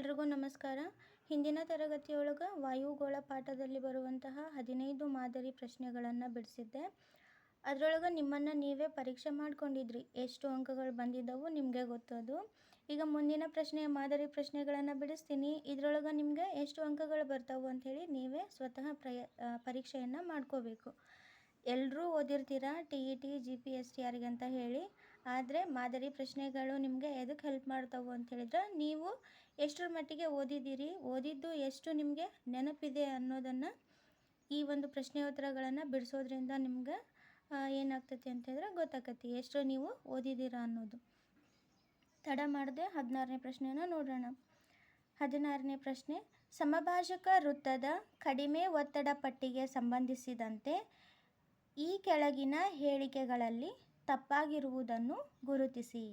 ಎಲ್ರಿಗೂ ನಮಸ್ಕಾರ. ಹಿಂದಿನ ತರಗತಿಯೊಳಗೆ ವಾಯುಗೋಳ ಪಾಠದಲ್ಲಿ ಬರುವಂತಹ ಹದಿನೈದು ಮಾದರಿ ಪ್ರಶ್ನೆಗಳನ್ನು ಬಿಡಿಸಿದ್ದೆ. ಅದರೊಳಗೆ ನಿಮ್ಮನ್ನು ನೀವೇ ಪರೀಕ್ಷೆ ಮಾಡ್ಕೊಂಡಿದ್ರಿ. ಎಷ್ಟು ಅಂಕಗಳು ಬಂದಿದ್ದವು ನಿಮಗೆ ಗೊತ್ತದು. ಈಗ ಮುಂದಿನ ಪ್ರಶ್ನೆ ಮಾದರಿ ಪ್ರಶ್ನೆಗಳನ್ನು ಬಿಡಿಸ್ತೀನಿ. ಇದರೊಳಗೆ ನಿಮಗೆ ಎಷ್ಟು ಅಂಕಗಳು ಬರ್ತಾವೆ ಅಂಥೇಳಿ ನೀವೇ ಸ್ವತಃ ಪ್ರಯ ಪರೀಕ್ಷೆಯನ್ನು ಮಾಡ್ಕೋಬೇಕು. ಎಲ್ಲರೂ ಓದಿರ್ತೀರ? T E T, G P S T ಆರ್ಗೆ ಅಂತ ಹೇಳಿ. ಆದರೆ ಮಾದರಿ ಪ್ರಶ್ನೆಗಳು ನಿಮಗೆ ಎದಕ್ಕೆ ಹೆಲ್ಪ್ ಮಾಡ್ತಾವೆ ಅಂತ ಹೇಳಿದ್ರೆ ನೀವು ಎಷ್ಟರ ಮಟ್ಟಿಗೆ ಓದಿದ್ದೀರಿ? ಓದಿದ್ದು ಎಷ್ಟು ನಿಮಗೆ ನೆನಪಿದೆ ಅನ್ನೋದನ್ನು ಈ ಒಂದು ಪ್ರಶ್ನೆ ಉತ್ತರಗಳನ್ನು ಬಿಡಿಸೋದ್ರಿಂದ ನಿಮ್ಗೆ ಏನಾಗ್ತೈತಿ ಅಂತ ಹೇಳಿದ್ರೆ ಗೊತ್ತಾಕತಿ ಎಷ್ಟು ನೀವು ಓದಿದ್ದೀರಾ ಅನ್ನೋದು. ತಡ ಮಾಡದೆ ಹದಿನಾರನೇ ಪ್ರಶ್ನೆಯನ್ನು ನೋಡೋಣ. ಹದಿನಾರನೇ ಪ್ರಶ್ನೆ ಸಮಭಾಷಕ ವೃತ್ತದ ಕಡಿಮೆ ಒತ್ತಡ ಪಟ್ಟಿಗೆ ಸಂಬಂಧಿಸಿದಂತೆ ಈ ಕೆಳಗಿನ ಹೇಳಿಕೆಗಳಲ್ಲಿ ತಪ್ಪಾಗಿರುವುದನ್ನು ಗುರುತಿಸಿ.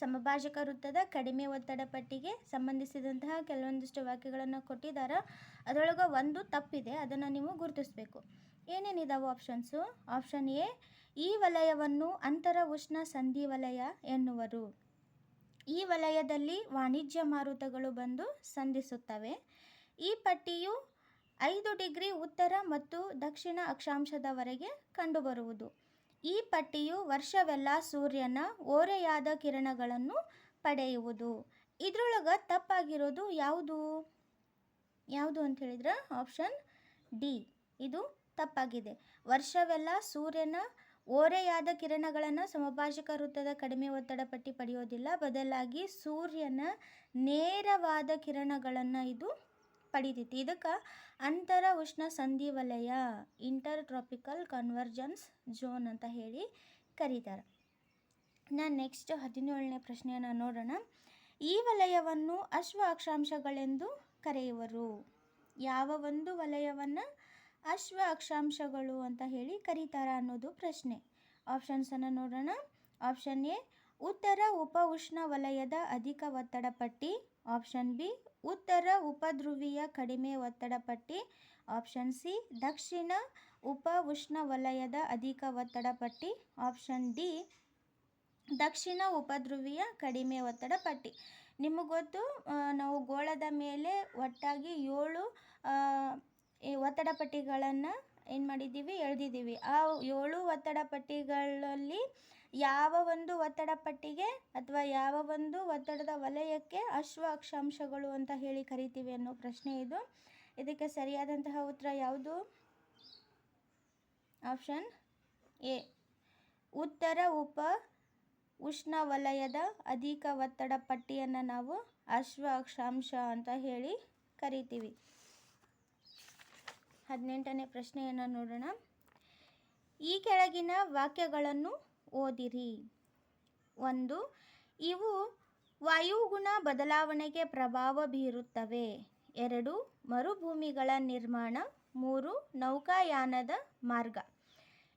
ಸಮಭಾಜಕ ವೃತ್ತದ ಕಡಿಮೆ ಒತ್ತಡ ಪಟ್ಟಿಗೆ ಸಂಬಂಧಿಸಿದಂತಹ ಕೆಲವೊಂದಿಷ್ಟು ವಾಕ್ಯಗಳನ್ನು ಕೊಟ್ಟಿದ್ದಾರೆ. ಅದರೊಳಗೆ ಒಂದು ತಪ್ಪಿದೆ, ಅದನ್ನು ನೀವು ಗುರುತಿಸಬೇಕು. ಏನೇನಿದಾವೆ ಆಪ್ಷನ್ಸು ಆಪ್ಷನ್ ಎ, ಈ ವಲಯವನ್ನು ಅಂತರ ಉಷ್ಣ ಸಂಧಿ ವಲಯ ಎನ್ನುವರು. ಈ ವಲಯದಲ್ಲಿ ವಾಣಿಜ್ಯ ಮಾರುತಗಳು ಬಂದು ಸಂಧಿಸುತ್ತವೆ. ಈ ಪಟ್ಟಿಯು ಐದು ಡಿಗ್ರಿ ಉತ್ತರ ಮತ್ತು ದಕ್ಷಿಣ ಅಕ್ಷಾಂಶದವರೆಗೆ ಕಂಡುಬರುವುದು. ಈ ಪಟ್ಟಿಯು ವರ್ಷವೆಲ್ಲ ಸೂರ್ಯನ ಓರೆಯಾದ ಕಿರಣಗಳನ್ನು ಪಡೆಯುವುದು. ಇದರೊಳಗೆ ತಪ್ಪಾಗಿರೋದು ಯಾವುದು? ಯಾವುದು ಅಂತ ಹೇಳಿದ್ರೆ ಆಪ್ಷನ್ ಡಿ. ಇದು ತಪ್ಪಾಗಿದೆ. ವರ್ಷವೆಲ್ಲ ಸೂರ್ಯನ ಓರೆಯಾದ ಕಿರಣಗಳನ್ನು ಸಮಭಾಷಿಕ ವೃತ್ತದ ಕಡಿಮೆ ಒತ್ತಡ ಪಟ್ಟಿ ಪಡೆಯೋದಿಲ್ಲ. ಬದಲಾಗಿ ಸೂರ್ಯನ ನೇರವಾದ ಕಿರಣಗಳನ್ನು ಇದು ಪಡಿತೈತಿ ಇದಕ್ಕೆ ಅಂತರ ಉಷ್ಣ ಸಂಧಿ ವಲಯ ಇಂಟರ್ ಟ್ರಾಪಿಕಲ್ ಕನ್ವರ್ಜನ್ಸ್ ಝೋನ್ ಅಂತ ಹೇಳಿ ಕರೀತಾರೆ. ನಾನು ನೆಕ್ಸ್ಟ್ ಹದಿನೇಳನೇ ಪ್ರಶ್ನೆಯನ್ನು ನೋಡೋಣ. ಈ ವಲಯವನ್ನು ಅಶ್ವ ಅಕ್ಷಾಂಶಗಳೆಂದು ಕರೆಯುವರು. ಯಾವ ಒಂದು ವಲಯವನ್ನು ಅಶ್ವ ಅಕ್ಷಾಂಶಗಳು ಅಂತ ಹೇಳಿ ಕರೀತಾರ ಅನ್ನೋದು ಪ್ರಶ್ನೆ. ಆಪ್ಷನ್ಸನ್ನು ನೋಡೋಣ. ಆಪ್ಷನ್ ಎ, ಉತ್ತರ ಉಪ ಉಷ್ಣ ವಲಯದ ಅಧಿಕ ಒತ್ತಡ ಪಟ್ಟಿ. ಆಪ್ಷನ್ ಬಿ ಉತ್ತರ ಉಪಧ್ರುವೀಯ ಕಡಿಮೆ ಒತ್ತಡ ಪಟ್ಟಿ ಆಪ್ಷನ್ ಸಿ, ದಕ್ಷಿಣ ಉಪ ಉಷ್ಣವಲಯದ ಅಧಿಕ ಒತ್ತಡ ಪಟ್ಟಿ ಆಪ್ಷನ್ ಡಿ, ದಕ್ಷಿಣ ಉಪಧ್ರುವೀಯ ಕಡಿಮೆ ಒತ್ತಡ ಪಟ್ಟಿ. ನಿಮಗೆ ಗೊತ್ತು ನಾವು ಗೋಳದ ಮೇಲೆ ಒಟ್ಟಾಗಿ ಏಳು ಒತ್ತಡ ಪಟ್ಟಿಗಳನ್ನು ಏನು ಮಾಡಿದ್ದೀವಿ, ಎಳೆದಿದ್ದೀವಿ. ಆ ಏಳು ಒತ್ತಡ ಪಟ್ಟಿಗಳಲ್ಲಿ ಯಾವ ಒಂದು ಒತ್ತಡ ಪಟ್ಟಿಗೆ ಅಥವಾ ಯಾವ ಒಂದು ಒತ್ತಡದ ವಲಯಕ್ಕೆ ಅಶ್ವ ಅಕ್ಷಾಂಶಗಳು ಅಂತ ಹೇಳಿ ಕರಿತೀವಿ ಅನ್ನೋ ಪ್ರಶ್ನೆ ಇದು. ಇದಕ್ಕೆ ಸರಿಯಾದಂತಹ ಉತ್ತರ ಯಾವುದು? Option A. ಉತ್ತರ ಉಪ ಉಷ್ಣವಲಯದ ಅಧಿಕ ಒತ್ತಡ ಪಟ್ಟಿಯನ್ನು ನಾವು ಅಶ್ವ ಅಕ್ಷಾಂಶ ಅಂತ ಹೇಳಿ ಕರಿತೀವಿ. ಹದಿನೆಂಟನೇ ಪ್ರಶ್ನೆಯನ್ನು ನೋಡೋಣ. ಈ ಕೆಳಗಿನ ವಾಕ್ಯಗಳನ್ನು ಓದಿರಿ. ಒಂದು, ಇವು ವಾಯುಗುಣ ಬದಲಾವಣೆಗೆ ಪ್ರಭಾವ ಬೀರುತ್ತವೆ. ಎರಡು, ಮರುಭೂಮಿಗಳ ನಿರ್ಮಾಣ. ಮೂರು, ನೌಕಾಯಾನದ ಮಾರ್ಗ.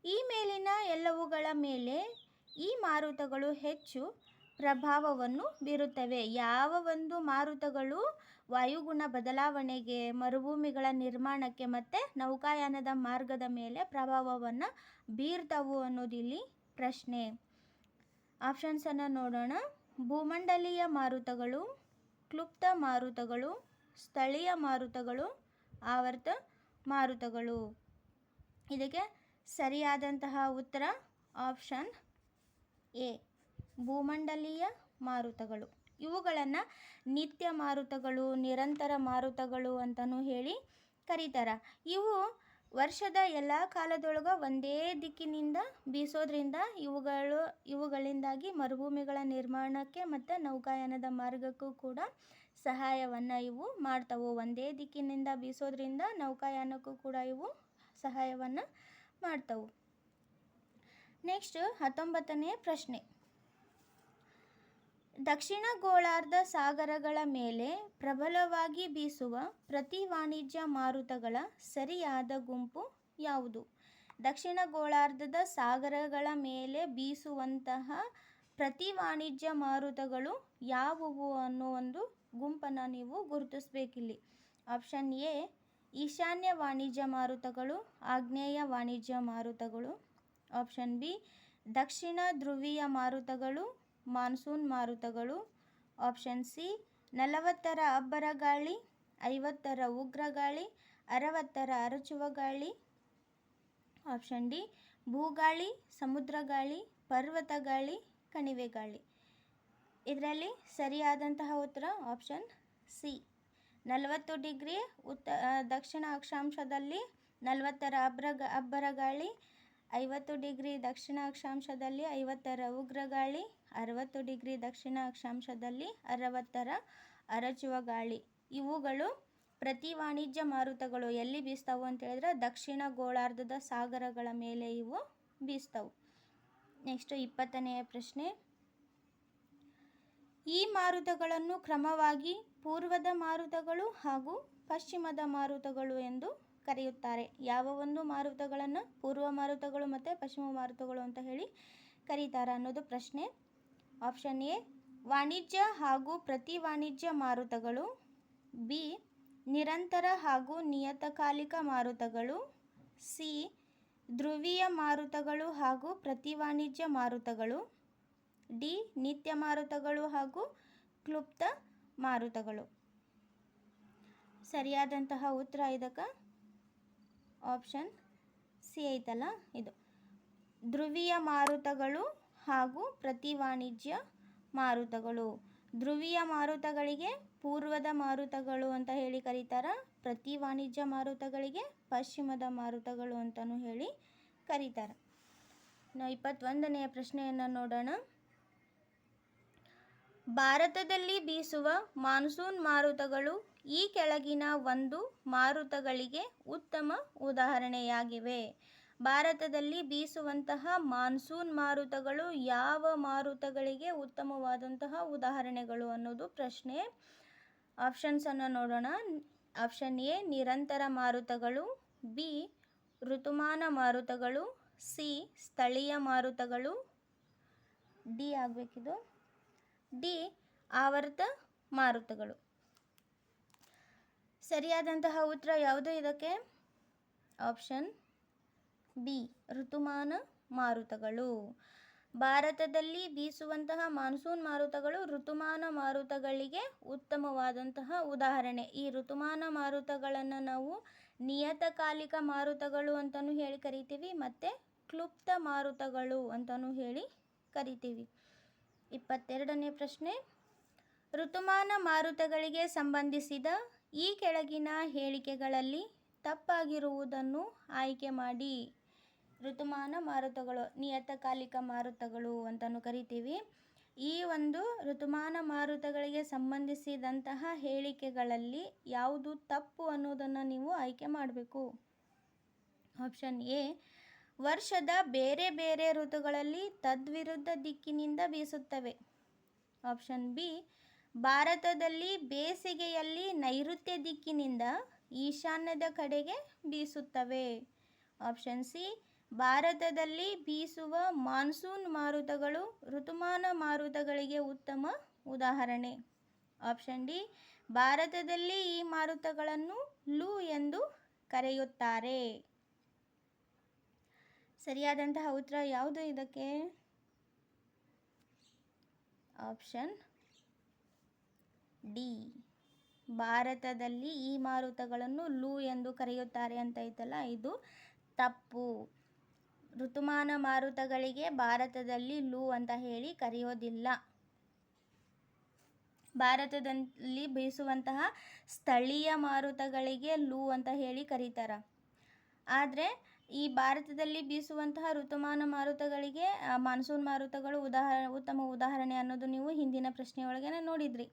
ಈ ಮೇಲಿನ ಎಲ್ಲವುಗಳ ಮೇಲೆ ಈ ಮಾರುತಗಳು ಹೆಚ್ಚು ಪ್ರಭಾವವನ್ನು ಬೀರುತ್ತವೆ. ಯಾವ ಒಂದು ಮಾರುತಗಳು ವಾಯುಗುಣ ಬದಲಾವಣೆಗೆ, ಮರುಭೂಮಿಗಳ ನಿರ್ಮಾಣಕ್ಕೆ ಮತ್ತು ನೌಕಾಯಾನದ ಮಾರ್ಗದ ಮೇಲೆ ಪ್ರಭಾವವನ್ನು ಬೀರ್ತವು ಅನ್ನೋದಿಲ್ಲಿ ಪ್ರಶ್ನೆ. ಆಪ್ಷನ್ಸನ್ನು ನೋಡೋಣ. ಭೂಮಂಡಲೀಯ ಮಾರುತಗಳು, ಕ್ಲುಪ್ತ ಮಾರುತಗಳು, ಸ್ಥಳೀಯ ಮಾರುತಗಳು, ಆವರ್ತ ಮಾರುತಗಳು. ಇದಕ್ಕೆ ಸರಿಯಾದಂತಹ ಉತ್ತರ ಆಪ್ಷನ್ ಎ, ಭೂಮಂಡಲೀಯ ಮಾರುತಗಳು. ಇವುಗಳನ್ನು ನಿತ್ಯ ಮಾರುತಗಳು, ನಿರಂತರ ಮಾರುತಗಳು ಅಂತಲೂ ಹೇಳಿ ಕರೀತಾರೆ. ಇವು ವರ್ಷದ ಎಲ್ಲ ಕಾಲದೊಳಗ ಒಂದೇ ದಿಕ್ಕಿನಿಂದ ಬೀಸೋದ್ರಿಂದ ಇವುಗಳು, ಇವುಗಳಿಂದಾಗಿ ಮರುಭೂಮಿಗಳ ನಿರ್ಮಾಣಕ್ಕೆ ಮತ್ತು ನೌಕಾಯಾನದ ಮಾರ್ಗಕ್ಕೂ ಕೂಡ ಸಹಾಯವನ್ನು ಇವು ಮಾಡ್ತವು. ಒಂದೇ ದಿಕ್ಕಿನಿಂದ ಬೀಸೋದ್ರಿಂದ ನೌಕಾಯಾನಕ್ಕೂ ಕೂಡ ಇವು ಸಹಾಯವನ್ನು ಮಾಡ್ತವು. ನೆಕ್ಸ್ಟ್ ಹತ್ತೊಂಬತ್ತನೇ ಪ್ರಶ್ನೆ. ದಕ್ಷಿಣ ಗೋಳಾರ್ಧ ಸಾಗರಗಳ ಮೇಲೆ ಪ್ರಬಲವಾಗಿ ಬೀಸುವ ಪ್ರತಿ ವಾಣಿಜ್ಯ ಮಾರುತಗಳ ಸರಿಯಾದ ಗುಂಪು ಯಾವುದು? ದಕ್ಷಿಣ ಗೋಳಾರ್ಧದ ಸಾಗರಗಳ ಮೇಲೆ ಬೀಸುವಂತಹ ಪ್ರತಿ ವಾಣಿಜ್ಯ ಮಾರುತಗಳು ಯಾವುವು ಅನ್ನೋ ಒಂದು ಗುಂಪನ್ನು ನೀವು ಗುರುತಿಸ್ಬೇಕಿಲ್ಲಿ. ಆಪ್ಷನ್ ಎ, ಈಶಾನ್ಯ ವಾಣಿಜ್ಯ ಮಾರುತಗಳು, ಆಗ್ನೇಯ ವಾಣಿಜ್ಯ ಮಾರುತಗಳು. ಆಪ್ಷನ್ ಬಿ, ದಕ್ಷಿಣ ಧ್ರುವೀಯ ಮಾರುತಗಳು ಮಾನ್ಸೂನ್ ಮಾರುತಗಳು. ಆಪ್ಷನ್ ಸಿ, ನಲವತ್ತರ ಅಬ್ಬರ ಗಾಳಿ, ಐವತ್ತರ ಉಗ್ರ ಗಾಳಿ, ಅರವತ್ತರ ಅರಚುವ ಗಾಳಿ. ಆಪ್ಷನ್ ಡಿ, ಭೂಗಾಳಿ, ಸಮುದ್ರ ಗಾಳಿ, ಪರ್ವತ ಗಾಳಿ, ಕಣಿವೆ ಗಾಳಿ. ಇದರಲ್ಲಿ ಸರಿಯಾದಂತಹ ಉತ್ತರ ಆಪ್ಷನ್ ಸಿ. ನಲವತ್ತು ಡಿಗ್ರಿ ಉತ್ತ ದಕ್ಷಿಣ ಅಕ್ಷಾಂಶದಲ್ಲಿ ನಲವತ್ತರ ಅಬ್ರ ಅಬ್ಬರ ಗಾಳಿ, ಐವತ್ತು ಡಿಗ್ರಿ ದಕ್ಷಿಣ ಅಕ್ಷಾಂಶದಲ್ಲಿ ಐವತ್ತರ ಉಗ್ರ ಗಾಳಿ ಅರವತ್ತು ಡಿಗ್ರಿ ದಕ್ಷಿಣ ಅಕ್ಷಾಂಶದಲ್ಲಿ ಅರವತ್ತರ ಅರಚುವ ಗಾಳಿ. ಇವುಗಳು ಪ್ರತಿ ವಾಣಿಜ್ಯ ಮಾರುತಗಳು ಎಲ್ಲಿ ಬೀಸ್ತಾವು ಅಂತ ಹೇಳಿದ್ರೆ ದಕ್ಷಿಣ ಗೋಳಾರ್ಧದ ಸಾಗರಗಳ ಮೇಲೆ ಇವು ಬೀಸ್ತಾವು. ನೆಕ್ಸ್ಟ್ ಇಪ್ಪತ್ತನೆಯ ಪ್ರಶ್ನೆ. ಈ ಮಾರುತಗಳನ್ನು ಕ್ರಮವಾಗಿ ಪೂರ್ವದ ಮಾರುತಗಳು ಹಾಗೂ ಪಶ್ಚಿಮದ ಮಾರುತಗಳು ಎಂದು ಕರೆಯುತ್ತಾರೆ. ಯಾವ ಒಂದು ಮಾರುತಗಳನ್ನು ಪೂರ್ವ ಮಾರುತಗಳು ಮತ್ತು ಪಶ್ಚಿಮ ಮಾರುತಗಳು ಅಂತ ಹೇಳಿ ಕರೀತಾರೆ ಅನ್ನೋದು ಪ್ರಶ್ನೆ. ಆಪ್ಷನ್ ಎ, ವಾಣಿಜ್ಯ ಹಾಗೂ ಪ್ರತಿ ವಾಣಿಜ್ಯ ಮಾರುತಗಳು. ಬಿ, ನಿರಂತರ ಹಾಗೂ ನಿಯತಕಾಲಿಕ ಮಾರುತಗಳು. ಸಿ, ಧ್ರುವೀಯ ಮಾರುತಗಳು ಹಾಗೂ ಪ್ರತಿ ವಾಣಿಜ್ಯ ಮಾರುತಗಳು. ಡಿ, ನಿತ್ಯ ಮಾರುತಗಳು ಹಾಗೂ ಕ್ಲುಪ್ತ ಮಾರುತಗಳು. ಸರಿಯಾದಂತಹ ಉತ್ತರ ಇದಕ್ಕೆ? ಆಪ್ಷನ್ ಸಿ ಐತಲ್ಲ ಇದು. ಧ್ರುವೀಯ ಮಾರುತಗಳು ಹಾಗೂ ಪ್ರತಿ ವಾಣಿಜ್ಯ ಮಾರುತಗಳು. ಧ್ರುವೀಯ ಮಾರುತಗಳಿಗೆ ಪೂರ್ವದ ಮಾರುತಗಳು ಅಂತ ಹೇಳಿ ಕರೀತಾರ. ಪ್ರತಿ ವಾಣಿಜ್ಯ ಮಾರುತಗಳಿಗೆ ಪಶ್ಚಿಮದ ಮಾರುತಗಳು ಅಂತಲೂ ಹೇಳಿ ಕರೀತಾರೆ. ನಾವು ಇಪ್ಪತ್ತೊಂದನೆಯ ಪ್ರಶ್ನೆಯನ್ನು ನೋಡೋಣ. ಭಾರತದಲ್ಲಿ ಬೀಸುವ ಮಾನ್ಸೂನ್ ಮಾರುತಗಳು ಈ ಕೆಳಗಿನ ಒಂದು ಮಾರುತಗಳಿಗೆ ಉತ್ತಮ ಉದಾಹರಣೆಯಾಗಿವೆ. ಭಾರತದಲ್ಲಿ ಬೀಸುವಂತಹ ಮಾನ್ಸೂನ್ ಮಾರುತಗಳು ಯಾವ ಮಾರುತಗಳಿಗೆ ಉತ್ತಮವಾದಂತಹ ಉದಾಹರಣೆಗಳು ಅನ್ನೋದು ಪ್ರಶ್ನೆ. ಆಪ್ಷನ್ಸನ್ನು ನೋಡೋಣ. ಆಪ್ಷನ್ ಎ, ನಿರಂತರ ಮಾರುತಗಳು. ಬಿ, ಋತುಮಾನ ಮಾರುತಗಳು. ಸಿ, ಸ್ಥಳೀಯ ಮಾರುತಗಳು. ಡಿ ಆಗಬೇಕಿದು. ಡಿ ಆವರ್ತ ಮಾರುತಗಳು. ಸರಿಯಾದಂತಹ ಉತ್ತರ ಯಾವುದು ಇದಕ್ಕೆ? Option B. ಋತುಮಾನ ಮಾರುತಗಳು. ಭಾರತದಲ್ಲಿ ಬೀಸುವಂತಹ ಮಾನ್ಸೂನ್ ಮಾರುತಗಳು ಋತುಮಾನ ಮಾರುತಗಳಿಗೆ ಉತ್ತಮವಾದಂತಹ ಉದಾಹರಣೆ. ಈ ಋತುಮಾನ ಮಾರುತಗಳನ್ನು ನಾವು ನಿಯತಕಾಲಿಕ ಮಾರುತಗಳು ಅಂತಲೂ ಹೇಳಿ ಕರಿತೀವಿ, ಮತ್ತು ಕ್ಲುಪ್ತ ಮಾರುತಗಳು ಅಂತಲೂ ಹೇಳಿ ಕರಿತೀವಿ. ಇಪ್ಪತ್ತೆರಡನೇ ಪ್ರಶ್ನೆ. ಋತುಮಾನ ಮಾರುತಗಳಿಗೆ ಸಂಬಂಧಿಸಿದ ಈ ಕೆಳಗಿನ ಹೇಳಿಕೆಗಳಲ್ಲಿ ತಪ್ಪಾಗಿರುವುದನ್ನು ಆಯ್ಕೆ ಮಾಡಿ. ಋತುಮಾನ ಮಾರುತಗಳು, ನಿಯತಕಾಲಿಕ ಮಾರುತಗಳು ಅಂತಲೂ ಕರಿತೀವಿ. ಈ ಒಂದು ಋತುಮಾನ ಮಾರುತಗಳಿಗೆ ಸಂಬಂಧಿಸಿದಂತಹ ಹೇಳಿಕೆಗಳಲ್ಲಿ ಯಾವುದು ತಪ್ಪು ಅನ್ನೋದನ್ನು ನೀವು ಆಯ್ಕೆ ಮಾಡಬೇಕು. ಆಪ್ಷನ್ ಎ, ವರ್ಷದ ಬೇರೆ ಬೇರೆ ಋತುಗಳಲ್ಲಿ ತದ್ವಿರುದ್ಧ ದಿಕ್ಕಿನಿಂದ ಬೀಸುತ್ತವೆ. ಆಪ್ಷನ್ ಬಿ, ಭಾರತದಲ್ಲಿ ಬೇಸಿಗೆಯಲ್ಲಿ ನೈಋತ್ಯ ದಿಕ್ಕಿನಿಂದ ಈಶಾನ್ಯದ ಕಡೆಗೆ ಬೀಸುತ್ತವೆ. ಆಪ್ಷನ್ ಸಿ ಭಾರತದಲ್ಲಿ ಬೀಸುವ ಮಾನ್ಸೂನ್ ಮಾರುತಗಳು ಋತುಮಾನ ಮಾರುತಗಳಿಗೆ ಉತ್ತಮ ಉದಾಹರಣೆ. ಆಪ್ಷನ್ ಡಿ, ಭಾರತದಲ್ಲಿ ಈ ಮಾರುತಗಳನ್ನು ಲೂ ಎಂದು ಕರೆಯುತ್ತಾರೆ. ಸರಿಯಾದಂತಹ ಉತ್ತರ ಯಾವುದು ಇದಕ್ಕೆ? ಆಪ್ಷನ್ ಡಿ, ಭಾರತದಲ್ಲಿ ಈ ಮಾರುತಗಳನ್ನು ಲೂ ಎಂದು ಕರೆಯುತ್ತಾರೆ ಅಂತ ಐತಲ್ಲ, ಇದು ತಪ್ಪು. ಋತುಮಾನ ಮಾರುತಗಳಿಗೆ ಭಾರತದಲ್ಲಿ ಲೂ ಅಂತ ಹೇಳಿ ಕರೆಯೋದಿಲ್ಲ. ಭಾರತದಲ್ಲಿ ಬೀಸುವಂತಹ ಸ್ಥಳೀಯ ಮಾರುತಗಳಿಗೆ ಲೂ ಅಂತ ಹೇಳಿ ಕರೀತಾರ. ಆದರೆ ಈ ಭಾರತದಲ್ಲಿ ಬೀಸುವಂತಹ ಋತುಮಾನ ಮಾರುತಗಳಿಗೆ ಮಾನ್ಸೂನ್ ಮಾರುತಗಳು ಉದಾಹ, ಉತ್ತಮ ಉದಾಹರಣೆ ಅನ್ನೋದು ನೀವು ಹಿಂದಿನ ಪ್ರಶ್ನೆಯೊಳಗೆ ನೋಡಿದ್ರಿ.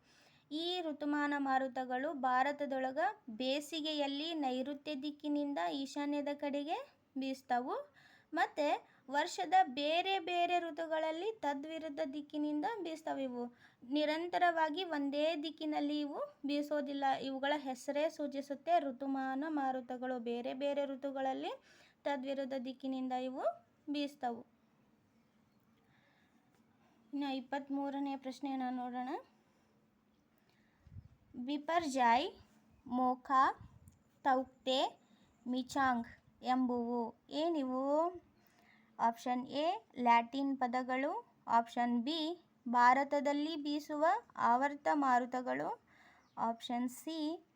ಈ ಋತುಮಾನ ಮಾರುತಗಳು ಭಾರತದೊಳಗ ಬೇಸಿಗೆಯಲ್ಲಿ ನೈಋತ್ಯ ದಿಕ್ಕಿನಿಂದ ಈಶಾನ್ಯದ ಕಡೆಗೆ ಬೀಸ್ತಾವು. ಮತ್ತು ವರ್ಷದ ಬೇರೆ ಬೇರೆ ಋತುಗಳಲ್ಲಿ ತದ್ವಿರುದ್ಧ ದಿಕ್ಕಿನಿಂದ ಬೀಸ್ತವೆ ಇವು. ನಿರಂತರವಾಗಿ ಒಂದೇ ದಿಕ್ಕಿನಲ್ಲಿ ಇವು ಬೀಸೋದಿಲ್ಲ. ಇವುಗಳ ಹೆಸರೇ ಸೂಚಿಸುತ್ತೆ. ಋತುಮಾನ ಮಾರುತಗಳು ಬೇರೆ ಬೇರೆ ಋತುಗಳಲ್ಲಿ ತದ್ವಿರುದ್ಧ ದಿಕ್ಕಿನಿಂದ ಇವು ಬೀಸ್ತವು. ಇನ್ನು ಇಪ್ಪತ್ತ್ಮೂರನೇ ಪ್ರಶ್ನೆಯನ್ನು ನೋಡೋಣ. ಬಿಪರ್ಜಾಯ್ ಮೋಖಾ, ತೌಕ್ತೆ, ಮಿಚಾಂಗ್ ಎಂಬುವು ಏನಿವು? ಆಪ್ಷನ್ ಎ, ಲ್ಯಾಟಿನ್ ಪದಗಳು. ಆಪ್ಷನ್ ಬಿ, ಭಾರತದಲ್ಲಿ ಬೀಸುವ ಆವರ್ತ ಮಾರುತಗಳು. ಆಪ್ಷನ್ ಸಿ,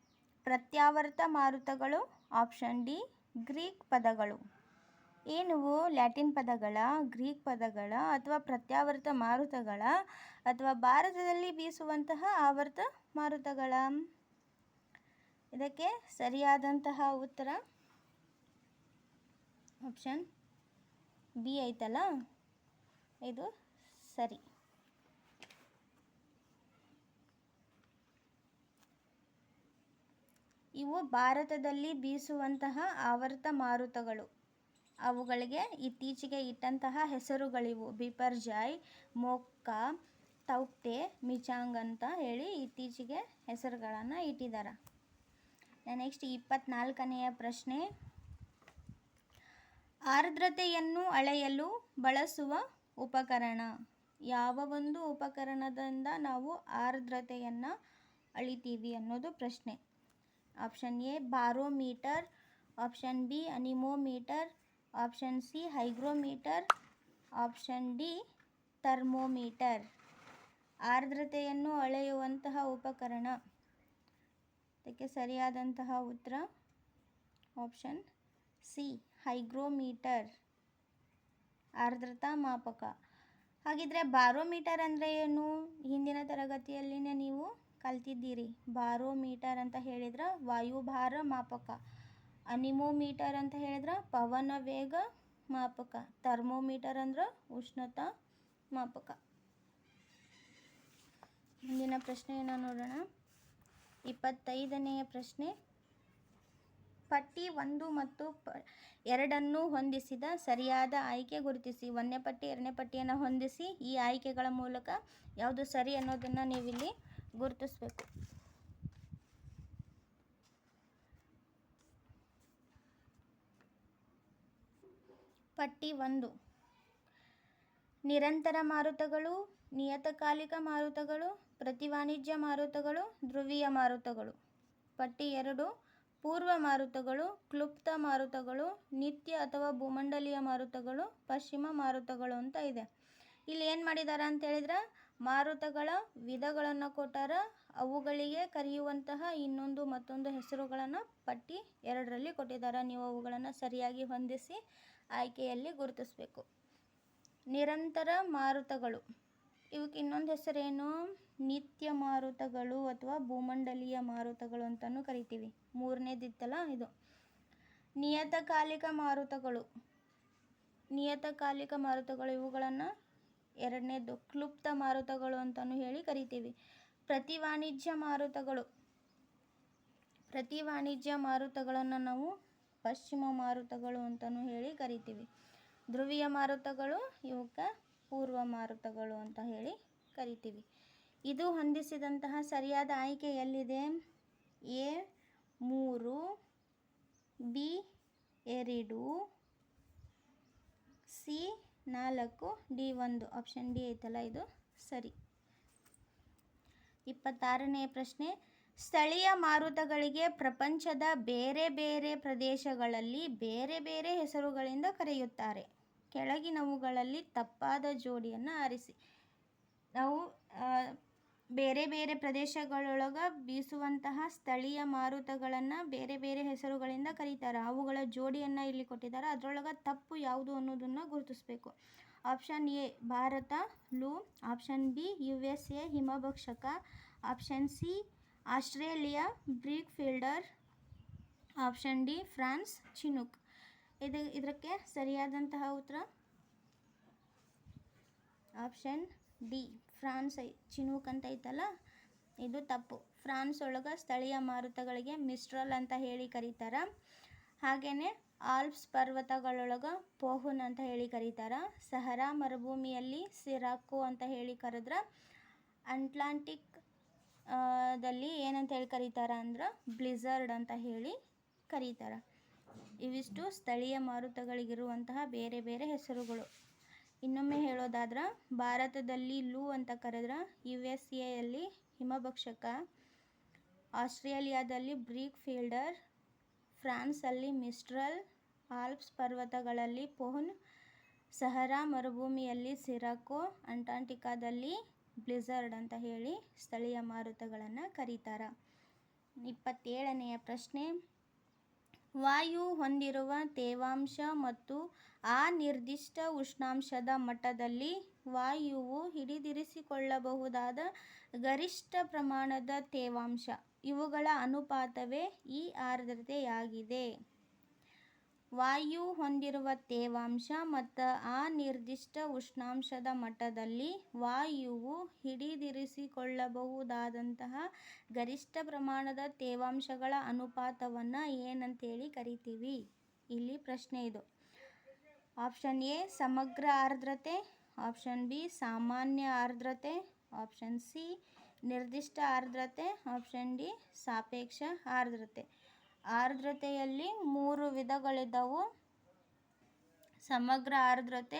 ಪ್ರತ್ಯಾವರ್ತ ಮಾರುತಗಳು. ಆಪ್ಷನ್ ಡಿ, ಗ್ರೀಕ್ ಪದಗಳು. ಏನುವು ಲ್ಯಾಟಿನ್ ಪದಗಳ, ಗ್ರೀಕ್ ಪದಗಳ ಅಥವಾ ಪ್ರತ್ಯಾವರ್ತ ಮಾರುತಗಳ ಅಥವಾ ಭಾರತದಲ್ಲಿ ಬೀಸುವಂತಹ ಆವರ್ತ ಮಾರುತಗಳ? ಇದಕ್ಕೆ ಸರಿಯಾದಂತಹ ಉತ್ತರ ಆಪ್ಷನ್ ಬಿ ಐತಲ್ಲ? ಇದು ಸರಿ. ಇವು ಭಾರತದಲ್ಲಿ ಬೀಸುವಂತಹ ಆವರ್ತ ಮಾರುತಗಳು. ಅವುಗಳಿಗೆ ಇತ್ತೀಚೆಗೆ ಇಟ್ಟಂತಹ ಹೆಸರುಗಳಿವು. ಬಿಪರ್ಜಾಯ್ ಮೊಕ್ಕಾ, ತೌಕ್ತೆ, ಮಿಚಾಂಗ್ ಅಂತ ಹೇಳಿ ಇತ್ತೀಚೆಗೆ ಹೆಸರುಗಳನ್ನು ಇಟ್ಟಿದ್ದಾರೆ ನೆಕ್ಸ್ಟ್ ಇಪ್ಪತ್ನಾಲ್ಕನೆಯ ಪ್ರಶ್ನೆ. ಆರ್ದ್ರತೆಯನ್ನು ಅಳೆಯಲು ಬಳಸುವ ಉಪಕರಣ. ಯಾವ ಒಂದು ಉಪಕರಣದಿಂದ ನಾವು ಆರ್ದ್ರತೆಯನ್ನು ಅಳಿತೀವಿ ಅನ್ನೋದು ಪ್ರಶ್ನೆ. Option A, barometer. Option B, anemometer. Option C, hygrometer. Option D, thermometer. ಆರ್ದ್ರತೆಯನ್ನು ಅಳೆಯುವಂತಹ ಉಪಕರಣ. ಇದಕ್ಕೆ ಸರಿಯಾದಂತಹ ಉತ್ತರ ಆಪ್ಷನ್ ಸಿ. ಹೈಗ್ರೋಮೀಟರ್. ಆರ್ದ್ರತಾ ಮಾಪಕ ಹಾಗಿದ್ರೆ ಬಾರೋಮೀಟರ್ ಅಂದರೆ ಏನು? ಹಿಂದಿನ ತರಗತಿಯಲ್ಲಿನೇ ನೀವು ಕಲ್ತಿದ್ದೀರಿ. ಬಾರೋಮೀಟರ್ ಅಂತ ಹೇಳಿದ್ರೆ ವಾಯುಭಾರ ಮಾಪಕ. ಅನಿಮೋಮೀಟರ್ ಅಂತ ಹೇಳಿದ್ರೆ ಪವನ ವೇಗ ಮಾಪಕ. ಥರ್ಮೋಮೀಟರ್ ಅಂದ್ರೆ ಉಷ್ಣತಾ ಮಾಪಕ. ಮುಂದಿನ ಪ್ರಶ್ನೆಯನ್ನು ನೋಡೋಣ. ಇಪ್ಪತ್ತೈದನೆಯ ಪ್ರಶ್ನೆ. ಪಟ್ಟಿ ಒಂದು ಮತ್ತು ಪ ಎರಡನ್ನು ಹೊಂದಿಸಿದ ಸರಿಯಾದ ಆಯ್ಕೆ ಗುರುತಿಸಿ. ಒಂದನೇ ಪಟ್ಟಿ, ಎರಡನೇ ಪಟ್ಟಿಯನ್ನು ಹೊಂದಿಸಿ ಈ ಆಯ್ಕೆಗಳ ಮೂಲಕ ಯಾವುದು ಸರಿ ಅನ್ನೋದನ್ನು ನೀವಿಲ್ಲಿ ಗುರುತಿಸಬೇಕು. ಪಟ್ಟಿ ಒಂದು. ನಿರಂತರ ಮಾರುತಗಳು, ನಿಯತಕಾಲಿಕ ಮಾರುತಗಳು ಪ್ರತಿವಾಣಿಜ್ಯ ಮಾರುತಗಳು, ಧ್ರುವೀಯ ಮಾರುತಗಳು. ಪಟ್ಟಿ ಎರಡು ಪೂರ್ವ ಮಾರುತಗಳು, ಕ್ಲುಪ್ತ ಮಾರುತಗಳು, ನಿತ್ಯ ಅಥವಾ ಭೂಮಂಡಲೀಯ ಮಾರುತಗಳು, ಪಶ್ಚಿಮ ಮಾರುತಗಳು ಅಂತ ಇದೆ. ಇಲ್ಲಿ ಏನು ಮಾಡಿದ್ದಾರೆ ಅಂತ ಹೇಳಿದ್ರೆ, ಮಾರುತಗಳ ವಿಧಗಳನ್ನು ಕೊಟ್ಟಾರ, ಅವುಗಳಿಗೆ ಕರೆಯುವಂತಹ ಇನ್ನೊಂದು ಮತ್ತೊಂದು ಹೆಸರುಗಳನ್ನು ಪಟ್ಟಿ ಎರಡರಲ್ಲಿ ಕೊಟ್ಟಿದ್ದಾರೆ ನೀವು ಅವುಗಳನ್ನು ಸರಿಯಾಗಿ ಹೊಂದಿಸಿ ಆಯ್ಕೆಯಲ್ಲಿ ಗುರುತಿಸಬೇಕು. ನಿರಂತರ ಮಾರುತಗಳು. ಇವಕ್ಕೆ ಇನ್ನೊಂದು ಹೆಸರೇನು? ನಿತ್ಯ ಮಾರುತಗಳು ಅಥವಾ ಭೂಮಂಡಲೀಯ ಮಾರುತಗಳು ಅಂತಲೂ ಕರಿತೀವಿ. ಮೂರನೇದಿತ್ತಲ್ಲ ಇದು. ನಿಯತಕಾಲಿಕ ಮಾರುತಗಳು. ನಿಯತಕಾಲಿಕ ಮಾರುತಗಳು ಇವುಗಳನ್ನು ಎರಡನೇದು ಕ್ಲುಪ್ತ ಮಾರುತಗಳು ಅಂತಲೂ ಹೇಳಿ ಕರಿತೀವಿ. ಪ್ರತಿ ವಾಣಿಜ್ಯ ಮಾರುತಗಳು. ಪ್ರತಿ ವಾಣಿಜ್ಯ ಮಾರುತಗಳನ್ನು ನಾವು ಪಶ್ಚಿಮ ಮಾರುತಗಳು ಅಂತಲೂ ಹೇಳಿ ಕರಿತೀವಿ. ಧ್ರುವೀಯ ಮಾರುತಗಳು, ಇವಕ್ಕೆ ಪೂರ್ವ ಮಾರುತಗಳು ಅಂತ ಹೇಳಿ ಕರಿತೀವಿ. ಇದು ಹೊಂದಿಸಿದಂತಹ ಸರಿಯಾದ ಆಯ್ಕೆ ಎಲ್ಲಿದೆ? ಎ, ಮೂರು, ಬಿ, ಎರಡು, ಸಿ, ನಾಲ್ಕು, ಡಿ ಒಂದು. ಆಪ್ಷನ್ ಡಿ ಐತಲ್ಲ ಇದು? ಸರಿ. ಇಪ್ಪತ್ತಾರನೇ ಪ್ರಶ್ನೆ. ಸ್ಥಳೀಯ ಮಾರುತಗಳಿಗೆ ಪ್ರಪಂಚದ ಬೇರೆ ಬೇರೆ ಪ್ರದೇಶಗಳಲ್ಲಿ ಬೇರೆ ಬೇರೆ ಹೆಸರುಗಳಿಂದ ಕರೆಯುತ್ತಾರೆ. ಕೆಳಗಿನವುಗಳಲ್ಲಿ ತಪ್ಪಾದ ಜೋಡಿಯನ್ನು ಆರಿಸಿ. ನಾವು ಬೇರೆ ಬೇರೆ ಪ್ರದೇಶಗಳೊಳಗ ಬೀಸುವಂತಹ ಸ್ಥಳೀಯ ಮಾರುತಗಳನ್ನ ಬೇರೆ ಬೇರೆ ಹೆಸರುಗಳಿಂದ ಕರೀತಾರ. ಅವುಗಳ ಜೋಡಿಯನ್ನ ಇಲ್ಲಿ ಕೊಟ್ಟಿದ್ದಾರೆ. ಅದರೊಳಗ ತಪ್ಪು ಯಾವುದು ಅನ್ನೋದನ್ನ ಗುರುತಿಸ್ಬೇಕು. Option A, Bharat. Loo, option B, U S A, ಹಿಮಭಕ್ಷಕ. Option C, Australia. Brickfielder. Option D, France. Chinook. ಇದು ಇದಕ್ಕೆ ಸರಿಯಾದಂತಹ ಉತ್ತರ? Option D. ಫ್ರಾನ್ಸ್ ಐ ಚಿನೂಕ್ ಅಂತ ಐತಲ್ಲ ಇದು ತಪ್ಪು. ಫ್ರಾನ್ಸ್ ಒಳಗೆ ಸ್ಥಳೀಯ ಮಾರುತಗಳಿಗೆ ಮಿಸ್ಟ್ರಲ್ ಅಂತ ಹೇಳಿ ಕರೀತಾರೆ. ಹಾಗೆಯೇ ಆಲ್ಪ್ಸ್ ಪರ್ವತಗಳೊಳಗೆ ಪೋಹುನ್ ಅಂತ ಹೇಳಿ ಕರೀತಾರೆ. ಸಹರಾ ಮರುಭೂಮಿಯಲ್ಲಿ ಸಿರಾಕು ಅಂತ ಹೇಳಿ ಕರೆದ್ರೆ. ಅಟ್ಲಾಂಟಿಕ್ ದಲ್ಲಿ ಏನಂತ ಹೇಳಿ ಕರೀತಾರೆ ಅಂದ್ರೆ ಬ್ಲಿಝರ್ಡ್ ಅಂತ ಹೇಳಿ ಕರೀತಾರೆ. ಇವಿಷ್ಟು ಸ್ಥಳೀಯ ಮಾರುತಗಳಿಗಿರುವಂತಹ ಬೇರೆ ಬೇರೆ ಹೆಸರುಗಳು. ಇನ್ನೊಮ್ಮೆ ಹೇಳೋದಾದ್ರೆ, ಭಾರತದಲ್ಲಿ ಲೂ ಅಂತ ಕರೆದ್ರೆ ಯು ಎಸ್ ಎಯಲ್ಲಿ ಹಿಮಭಕ್ಷಕ. ಆಸ್ಟ್ರೇಲಿಯಾದಲ್ಲಿ ಬ್ರೀಕ್ ಫೀಲ್ಡರ್, ಫ್ರಾನ್ಸಲ್ಲಿ ಮಿಸ್ಟ್ರಲ್, ಆಲ್ಪ್ಸ್ ಪರ್ವತಗಳಲ್ಲಿ ಪೋನ್ ಸಹರಾ ಮರುಭೂಮಿಯಲ್ಲಿ ಸಿರಾಕೋ, ಅಂಟಾರ್ಟಿಕಾದಲ್ಲಿ ಬ್ಲಿಝರ್ಡ್ ಅಂತ ಹೇಳಿ ಸ್ಥಳೀಯ ಮಾರುತಗಳನ್ನು ಕರೀತಾರೆ. ಇಪ್ಪತ್ತೇಳನೆಯ ಪ್ರಶ್ನೆ ವಾಯು ಹೊಂದಿರುವ ತೇವಾಂಶ ಮತ್ತು ಆ ನಿರ್ದಿಷ್ಟ ಉಷ್ಣಾಂಶದ ಮಟ್ಟದಲ್ಲಿ ವಾಯುವು ಹಿಡಿದಿರಿಸಿಕೊಳ್ಳಬಹುದಾದ ಗರಿಷ್ಠ ಪ್ರಮಾಣದ ತೇವಾಂಶ. ಇವುಗಳ ಅನುಪಾತವೇ ಈ ಆರ್ದ್ರತೆಯಾಗಿದೆ. ವಾಯು ಹೊಂದಿರುವ ತೇವಾಂಶ ಮತ್ತು ಆ ನಿರ್ದಿಷ್ಟ ಉಷ್ಣಾಂಶದ ಮಟ್ಟದಲ್ಲಿ ವಾಯುವು ಹಿಡಿದಿರಿಸಿಕೊಳ್ಳಬಹುದಾದಂತಹ ಗರಿಷ್ಠ ಪ್ರಮಾಣದ ತೇವಾಂಶಗಳ ಅನುಪಾತವನ್ನು ಏನಂತೇಳಿ ಕರಿತೀವಿ. ಇಲ್ಲಿ ಪ್ರಶ್ನೆ ಇದು. ಆಪ್ಷನ್ ಎ, ಸಮಗ್ರ ಆರ್ದ್ರತೆ. ಆಪ್ಷನ್ ಬಿ, ಸಾಮಾನ್ಯ ಆರ್ದ್ರತೆ. ಆಪ್ಷನ್ ಸಿ, ನಿರ್ದಿಷ್ಟ ಆರ್ದ್ರತೆ. ಆಪ್ಷನ್ ಡಿ, ಸಾಪೇಕ್ಷ ಆರ್ದ್ರತೆ. ಆರ್ದ್ರತೆಯಲ್ಲಿ ಮೂರು ವಿಧಗಳಿದ್ದವು ಸಮಗ್ರ ಆರ್ದ್ರತೆ,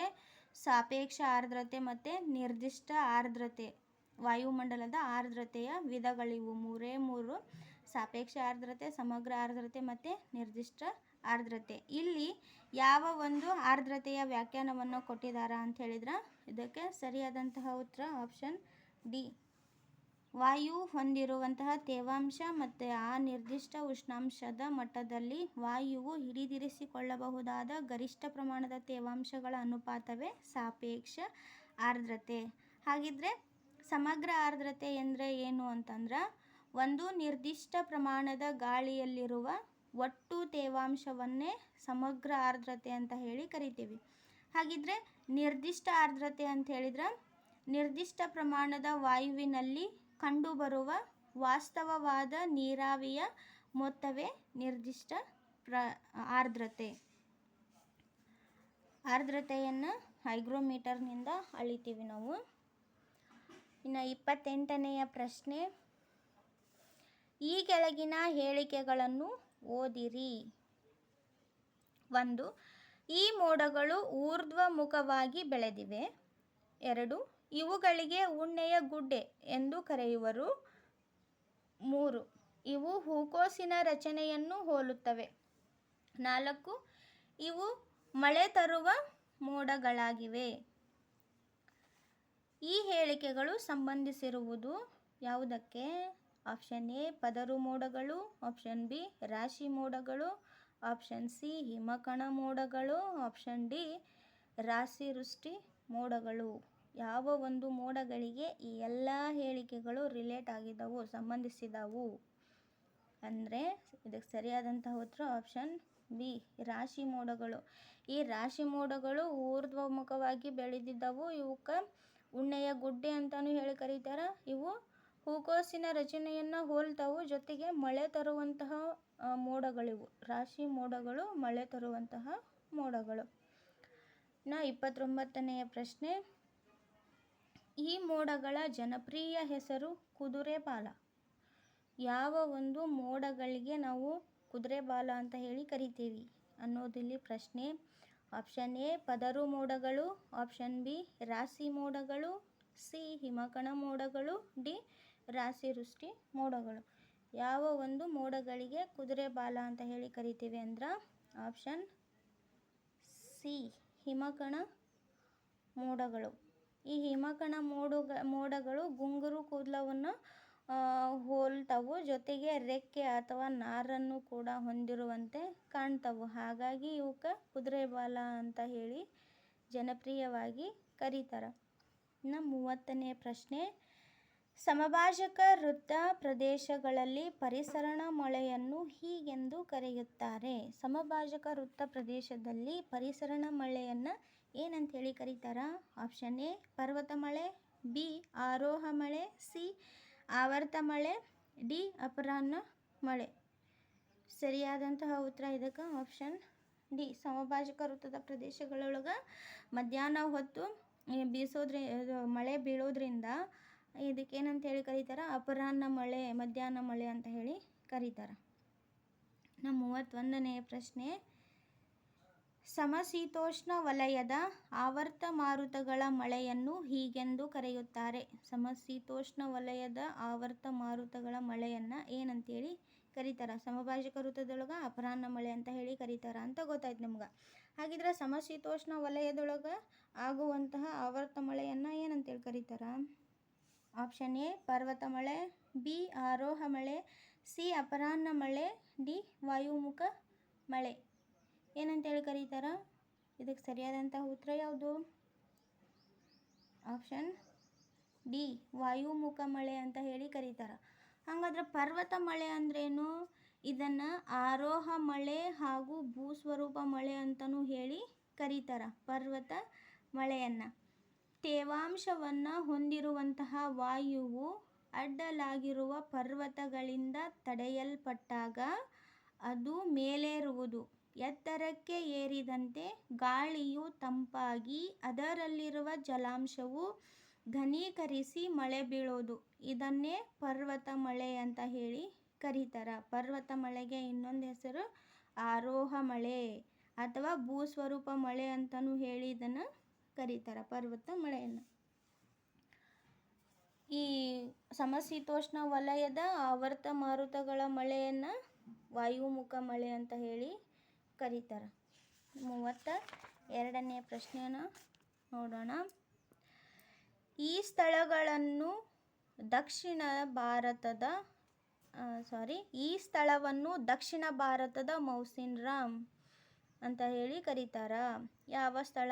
ಸಾಪೇಕ್ಷ ಆರ್ದ್ರತೆ ಮತ್ತು ನಿರ್ದಿಷ್ಟ ಆರ್ದ್ರತೆ, ವಾಯುಮಂಡಲದ ಆರ್ದ್ರತೆಯ ವಿಧಗಳಿವು. ಮೂರೇ ಮೂರು, ಸಾಪೇಕ್ಷ ಆರ್ದ್ರತೆ, ಸಮಗ್ರ ಆರ್ದ್ರತೆ ಮತ್ತು ನಿರ್ದಿಷ್ಟ ಆರ್ದ್ರತೆ. ಇಲ್ಲಿ ಯಾವ ಒಂದು ಆರ್ದ್ರತೆಯ ವ್ಯಾಖ್ಯಾನವನ್ನು ಕೊಟ್ಟಿದ್ದಾರೆ ಅಂತ ಹೇಳಿದ್ರೆ? ಇದಕ್ಕೆ ಸರಿಯಾದಂತಹ ಉತ್ತರ ಆಪ್ಷನ್ ಡಿ. ವಾಯು ಹೊಂದಿರುವಂತಹ ತೇವಾಂಶ ಮತ್ತು ಆ ನಿರ್ದಿಷ್ಟ ಉಷ್ಣಾಂಶದ ಮಟ್ಟದಲ್ಲಿ ವಾಯುವು ಹಿಡಿದಿರಿಸಿಕೊಳ್ಳಬಹುದಾದ ಗರಿಷ್ಠ ಪ್ರಮಾಣದ ತೇವಾಂಶಗಳ ಅನುಪಾತವೇ ಸಾಪೇಕ್ಷ ಆರ್ದ್ರತೆ. ಹಾಗಿದ್ರೆ ಸಮಗ್ರ ಆರ್ದ್ರತೆ ಎಂದರೆ ಏನು ಅಂತಂದ್ರೆ ಒಂದು ನಿರ್ದಿಷ್ಟ ಪ್ರಮಾಣದ ಗಾಳಿಯಲ್ಲಿರುವ ಒಟ್ಟು ತೇವಾಂಶವನ್ನೇ ಸಮಗ್ರ ಆರ್ದ್ರತೆ ಅಂತ ಹೇಳಿ ಕರಿತೀವಿ. ಹಾಗಿದ್ರೆ ನಿರ್ದಿಷ್ಟ ಆರ್ದ್ರತೆ ಅಂತ ಹೇಳಿದ್ರೆ ನಿರ್ದಿಷ್ಟ ಪ್ರಮಾಣದ ವಾಯುವಿನಲ್ಲಿ ಕಂಡುಬರುವ ವಾಸ್ತವವಾದ ನೀರಾವಿಯ ಮೊತ್ತವೇ ನಿರ್ದಿಷ್ಟ ಪ್ರ, ಆರ್ದ್ರತೆ. ಆರ್ದ್ರತೆಯನ್ನು ಹೈಗ್ರೋಮೀಟರ್ನಿಂದ ಅಳಿತೀವಿ ನಾವು. ಇನ್ನು ಇಪ್ಪತ್ತೆಂಟನೆಯ ಪ್ರಶ್ನೆ. ಈ ಕೆಳಗಿನ ಹೇಳಿಕೆಗಳನ್ನು ಓದಿರಿ. ಒಂದು, ಈ ಮೋಡಗಳು ಊರ್ಧ್ವಮುಖವಾಗಿ ಬೆಳೆದಿವೆ. ಎರಡು ಇವುಗಳಿಗೆ ಉಣ್ಣೆಯ ಗುಡ್ಡೆ ಎಂದು ಕರೆಯುವರು. ಮೂರು, ಇವು ಹೂಕೋಸಿನ ರಚನೆಯನ್ನು ಹೋಲುತ್ತವೆ. ನಾಲ್ಕು, ಇವು ಮಳೆ ತರುವ ಮೋಡಗಳಾಗಿವೆ. ಈ ಹೇಳಿಕೆಗಳು ಸಂಬಂಧಿಸಿರುವುದು ಯಾವುದಕ್ಕೆ? ಆಪ್ಷನ್ ಎ, ಪದರು ಮೋಡಗಳು. ಆಪ್ಷನ್ ಬಿ, ರಾಶಿ ಮೋಡಗಳು. ಆಪ್ಷನ್ ಸಿ, ಹಿಮಕಣ ಮೋಡಗಳು. ಆಪ್ಷನ್ ಡಿ, ರಾಶಿ ವೃಷ್ಟಿ ಮೋಡಗಳು. ಯಾವ ಒಂದು ಮೋಡಗಳಿಗೆ ಈ ಎಲ್ಲ ಹೇಳಿಕೆಗಳು ರಿಲೇಟ್ ಆಗಿದ್ದವು ಸಂಬಂಧಿಸಿದವು. ಅಂದರೆ ಇದಕ್ಕೆ ಸರಿಯಾದಂತಹ ಉತ್ತರ ಆಪ್ಷನ್ ಬಿ ರಾಶಿ ಮೋಡಗಳು. ಈ ರಾಶಿ ಮೋಡಗಳು ಊರ್ಧ್ವಮುಖವಾಗಿ ಬೆಳೆದಿದ್ದವು. ಇವಕ್ಕೆ ಉಣ್ಣೆಯ ಗುಡ್ಡೆ ಅಂತಲೂ ಹೇಳಿ ಕರೀತಾರೆ. ಇವು ಹೂಕೋಸಿನ ರಚನೆಯನ್ನು ಹೋಲ್ತವು. ಜೊತೆಗೆ ಮಳೆ ತರುವಂತಹ ಮೋಡಗಳಿವು. ರಾಶಿ ಮೋಡಗಳು, ಮಳೆ ತರುವಂತಹ ಮೋಡಗಳು. ನಾ ಇಪ್ಪತ್ತೊಂಬತ್ತನೆಯ ಪ್ರಶ್ನೆ. ಈ ಮೋಡಗಳ ಜನಪ್ರಿಯ ಹೆಸರು ಕುದುರೆ ಬಾಲ ಯಾವ ಒಂದು ಮೋಡಗಳಿಗೆ ನಾವು ಕುದುರೆ ಬಾಲ ಅಂತ ಹೇಳಿ ಕರಿತೀವಿ ಅನ್ನೋದಿಲ್ಲಿ ಪ್ರಶ್ನೆ. ಆಪ್ಷನ್ ಎ, ಪದರು ಮೋಡಗಳು. ಆಪ್ಷನ್ ಬಿ ರಾಸಿ ಮೋಡಗಳು. ಸಿ, ಹಿಮಕಣ ಮೋಡಗಳು. ಡಿ ರಾಸಿ ವೃಷ್ಟಿ ಮೋಡಗಳು. ಯಾವ ಒಂದು ಮೋಡಗಳಿಗೆ ಕುದುರೆ ಬಾಲ ಅಂತ ಹೇಳಿ ಕರಿತೀವಿ ಅಂದ್ರೆ ಆಪ್ಷನ್ ಸಿ, ಹಿಮಕಣ ಮೋಡಗಳು. ಈ ಹಿಮಕಣ ಮೋಡುಗ, ಮೋಡಗಳು ಗುಂಗುರು ಕೂದಲವನ್ನು ಹೋಲ್ತವು. ಜೊತೆಗೆ ರೆಕ್ಕೆ ಅಥವಾ ನಾರನ್ನು ಕೂಡ ಹೊಂದಿರುವಂತೆ ಕಾಣ್ತವು. ಹಾಗಾಗಿ ಇವಕ್ಕೆ ಕುದುರೆ ಬಾಲ ಅಂತ ಹೇಳಿ ಜನಪ್ರಿಯವಾಗಿ ಕರೀತಾರೆ. ಇನ್ನು ಮೂವತ್ತನೇ ಪ್ರಶ್ನೆ. ಸಮಭಾಜಕ ವೃತ್ತ ಪ್ರದೇಶಗಳಲ್ಲಿ ಪರಿಸರಣ ಮಳೆಯನ್ನು ಹೀಗೆಂದು ಕರೆಯುತ್ತಾರೆ. ಸಮಭಾಜಕ ವೃತ್ತ ಪ್ರದೇಶದಲ್ಲಿ ಪರಿಸರಣ ಮಳೆಯನ್ನು ಏನಂತೇಳಿ ಕರೀತಾರ? ಆಪ್ಷನ್ ಎ ಪರ್ವತ ಮಳೆ ಬಿ ಆರೋಹ ಮಳೆ ಸಿ ಆವರ್ತ ಮಳೆ ಡಿ ಅಪರಾಹ್ನ ಮಳೆ ಸರಿಯಾದಂತಹ ಉತ್ತರ ಇದಕ್ಕೆ? ಆಪ್ಷನ್ ಡಿ, ಸಮಭಾಜಕ ವೃತ್ತದ ಪ್ರದೇಶಗಳೊಳಗೆ ಮಧ್ಯಾಹ್ನ ಹೊತ್ತು ಬೀಸೋದ್ರಿ ಮಳೆ ಬೀಳೋದ್ರಿಂದ ಇದಕ್ಕೆ ಏನಂತ ಹೇಳಿ ಕರೀತಾರೆ? ಅಪರಾಹ್ನ ಮಳೆ ಮಧ್ಯಾಹ್ನ ಮಳೆ ಅಂತ ಹೇಳಿ ಕರೀತಾರೆ. ನಮ್ಮ ಮೂವತ್ತೊಂದನೆಯ ಪ್ರಶ್ನೆ ಸಮಶೀತೋಷ್ಣ ವಲಯದ ಆವರ್ತ ಮಾರುತಗಳ ಮಳೆಯನ್ನು ಹೀಗೆಂದು ಕರೆಯುತ್ತಾರೆ. ಸಮಶೀತೋಷ್ಣ ವಲಯದ ಆವರ್ತ ಮಾರುತಗಳ ಮಳೆಯನ್ನು ಏನಂತೇಳಿ ಕರೀತಾರ? ಸಮಭಾಷಿಕ ಋತುದೊಳಗೆ ಅಪರಾಹ್ನ ಮಳೆ ಅಂತ ಹೇಳಿ ಕರೀತಾರ ಅಂತ ಗೊತ್ತಾಯ್ತು ನಿಮ್ಗೆ. ಹಾಗಿದ್ರೆ ಸಮಶೀತೋಷ್ಣ ವಲಯದೊಳಗೆ ಆಗುವಂತಹ ಆವರ್ತ ಮಳೆಯನ್ನು ಏನಂತೇಳಿ ಕರೀತಾರೆ? ಆಪ್ಷನ್ ಎ, ಪರ್ವತ ಮಳೆ, ಬಿ, ಆರೋಹ ಮಳೆ, ಸಿ, ಅಪರಾಹ್ನ ಮಳೆ, ಡಿ, ವಾಯುಮುಖ ಮಳೆ. ಏನಂತೇಳಿ ಕರೀತಾರ? ಇದಕ್ಕೆ ಸರಿಯಾದಂತಹ ಉತ್ತರ ಯಾವುದು? ಆಪ್ಷನ್ ಡಿ, ವಾಯುಮುಖ ಮಳೆ ಅಂತ ಹೇಳಿ ಕರೀತಾರೆ. ಹಾಗಾದ್ರೆ ಪರ್ವತ ಮಳೆ ಅಂದ್ರೇನು? ಇದನ್ನು ಆರೋಹ ಮಳೆ ಹಾಗೂ ಭೂಸ್ವರೂಪ ಮಳೆ ಅಂತಲೂ ಹೇಳಿ ಕರೀತಾರೆ ಪರ್ವತ ಮಳೆಯನ್ನು. ತೇವಾಂಶವನ್ನು ಹೊಂದಿರುವಂತಹ ವಾಯುವು ಅಡ್ಡಲಾಗಿರುವ ಪರ್ವತಗಳಿಂದ ತಡೆಯಲ್ಪಟ್ಟಾಗ ಅದು ಮೇಲೇರುವುದು. ಎತ್ತರಕ್ಕೆ ಏರಿದಂತೆ ಗಾಳಿಯು ತಂಪಾಗಿ ಅದರಲ್ಲಿರುವ ಜಲಾಂಶವು ಘನೀಕರಿಸಿ ಮಳೆ ಬೀಳೋದು. ಇದನ್ನೇ ಪರ್ವತ ಮಳೆ ಅಂತ ಹೇಳಿ ಕರೀತಾರ. ಪರ್ವತ ಮಳೆಗೆ ಇನ್ನೊಂದು ಹೆಸರು ಆರೋಹ ಮಳೆ ಅಥವಾ ಭೂಸ್ವರೂಪ ಮಳೆ ಅಂತಲೂ ಹೇಳಿ ಇದನ್ನು ಕರೀತಾರ ಪರ್ವತ ಮಳೆಯನ್ನು ಈ ಸಮಶೀತೋಷ್ಣ ವಲಯದ ಆವರ್ತ ಮಾರುತಗಳ ಮಳೆಯನ್ನು ವಾಯುಮುಖ ಮಳೆ ಅಂತ ಹೇಳಿ ಕರೀತಾರೆ. ಮೂವತ್ತ ಎರಡನೇ ಪ್ರಶ್ನೆಯನ್ನು ನೋಡೋಣ. ಈ ಸ್ಥಳಗಳನ್ನು ದಕ್ಷಿಣ ಭಾರತದ ಸಾರಿ ಈ ಸ್ಥಳವನ್ನು ದಕ್ಷಿಣ ಭಾರತದ ಮೌಸಿನ್ ರಾಮ್ ಅಂತ ಹೇಳಿ ಕರೀತಾರ. ಯಾವ ಸ್ಥಳ?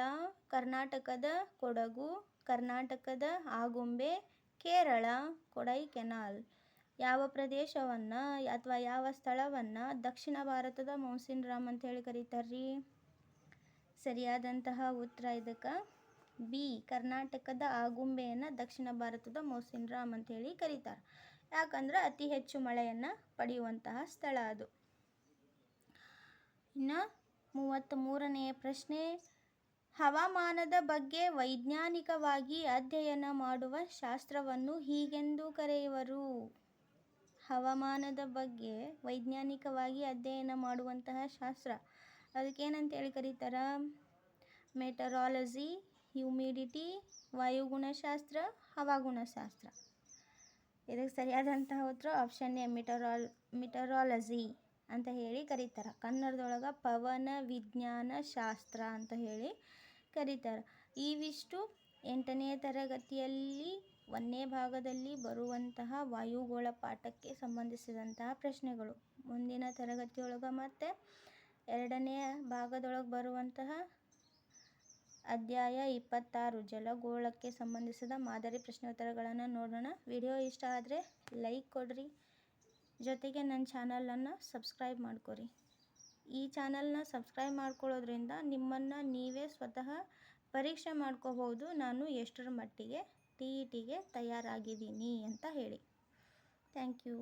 ಕರ್ನಾಟಕದ ಕೊಡಗು, ಕರ್ನಾಟಕದ ಆಗುಂಬೆ, ಕೇರಳ ಕೊಡೈಕೆನಾಲ್ ಯಾವ ಪ್ರದೇಶವನ್ನು ಅಥವಾ ಯಾವ ಸ್ಥಳವನ್ನು ದಕ್ಷಿಣ ಭಾರತದ ಮೌಸಿನ್ ರಾಮ್ ಅಂತ ಹೇಳಿ ಕರೀತಾರ್ರಿ? ಸರಿಯಾದಂತಹ ಉತ್ತರ ಇದಕ್ಕೆ. ಬಿ, ಕರ್ನಾಟಕದ ಆಗುಂಬೆಯನ್ನು ದಕ್ಷಿಣ ಭಾರತದ ಮೌಸಿನ್ ರಾಮ್ ಅಂತ ಹೇಳಿ ಕರೀತಾರೆ. ಯಾಕಂದ್ರೆ ಅತಿ ಹೆಚ್ಚು ಮಳೆಯನ್ನು ಪಡೆಯುವಂತಹ ಸ್ಥಳ ಅದು. ಇನ್ನು ಮೂವತ್ತ್ ಮೂರನೆಯ ಪ್ರಶ್ನೆ, ಹವಾಮಾನದ ಬಗ್ಗೆ ವೈಜ್ಞಾನಿಕವಾಗಿ ಅಧ್ಯಯನ ಮಾಡುವ ಶಾಸ್ತ್ರವನ್ನು ಹೀಗೆಂದು ಕರೆಯುವರು? ಹವಾಮಾನದ ಬಗ್ಗೆ ವೈಜ್ಞಾನಿಕವಾಗಿ ಅಧ್ಯಯನ ಮಾಡುವಂತಹ ಶಾಸ್ತ್ರ. ಅದಕ್ಕೇನಂತೇಳಿ ಕರೀತಾರ? ಮೆಟರಾಲಜಿ, ಹ್ಯೂಮಿಡಿಟಿ, ವಾಯುಗುಣಶಾಸ್ತ್ರ, ಹವಾಗುಣಶಾಸ್ತ್ರ. ಇದಕ್ಕೆ ಸರಿಯಾದಂತಹ ಉತ್ತರ ಆಪ್ಷನ್ ಎ, ಮಿಟರಾಲ್, ಮಿಟರಾಲಜಿ ಅಂತ ಹೇಳಿ ಕರೀತಾರೆ. ಕನ್ನಡದೊಳಗೆ ಪವನ ವಿಜ್ಞಾನ ಶಾಸ್ತ್ರ ಅಂತ ಹೇಳಿ ಕರೀತಾರೆ. ಇವಿಷ್ಟು ಎಂಟನೇ ತರಗತಿಯಲ್ಲಿ ಒಂದನೇ ಭಾಗದಲ್ಲಿ ಬರುವಂತಹ ವಾಯುಗೋಳ ಪಾಠಕ್ಕೆ ಸಂಬಂಧಿಸಿದಂತಹ ಪ್ರಶ್ನೆಗಳು. ಮುಂದಿನ ತರಗತಿಯೊಳಗೆ ಮತ್ತು ಎರಡನೇ ಭಾಗದೊಳಗೆ ಬರುವಂತಹ ಅಧ್ಯಾಯ ಇಪ್ಪತ್ತಾರು, ಜಲಗೋಳಕ್ಕೆ ಸಂಬಂಧಿಸಿದ ಮಾದರಿ ಪ್ರಶ್ನೋತ್ತರಗಳನ್ನು ನೋಡೋಣ. ವಿಡಿಯೋ ಇಷ್ಟ ಆದರೆ ಲೈಕ್ ಕೊಡ್ರಿ. ಜೊತೆಗೆ ನನ್ನ ಚಾನಲನ್ನು ಸಬ್ಸ್ಕ್ರೈಬ್ ಮಾಡ್ಕೊರಿ. ಈ ಚಾನಲ್ನ ಸಬ್ಸ್ಕ್ರೈಬ್ ಮಾಡ್ಕೊಳ್ಳೋದ್ರಿಂದ ನಿಮ್ಮನ್ನು ನೀವೇ ಸ್ವತಃ ಪರೀಕ್ಷೆ ಮಾಡ್ಕೋಬಹುದು. ನಾನು ಎಷ್ಟರ ಮಟ್ಟಿಗೆ ಟಿ ಇ ಟಿಗೆ ತಯಾರಾಗಿದ್ದೀನಿ ಅಂತ ಹೇಳಿ. Thank you.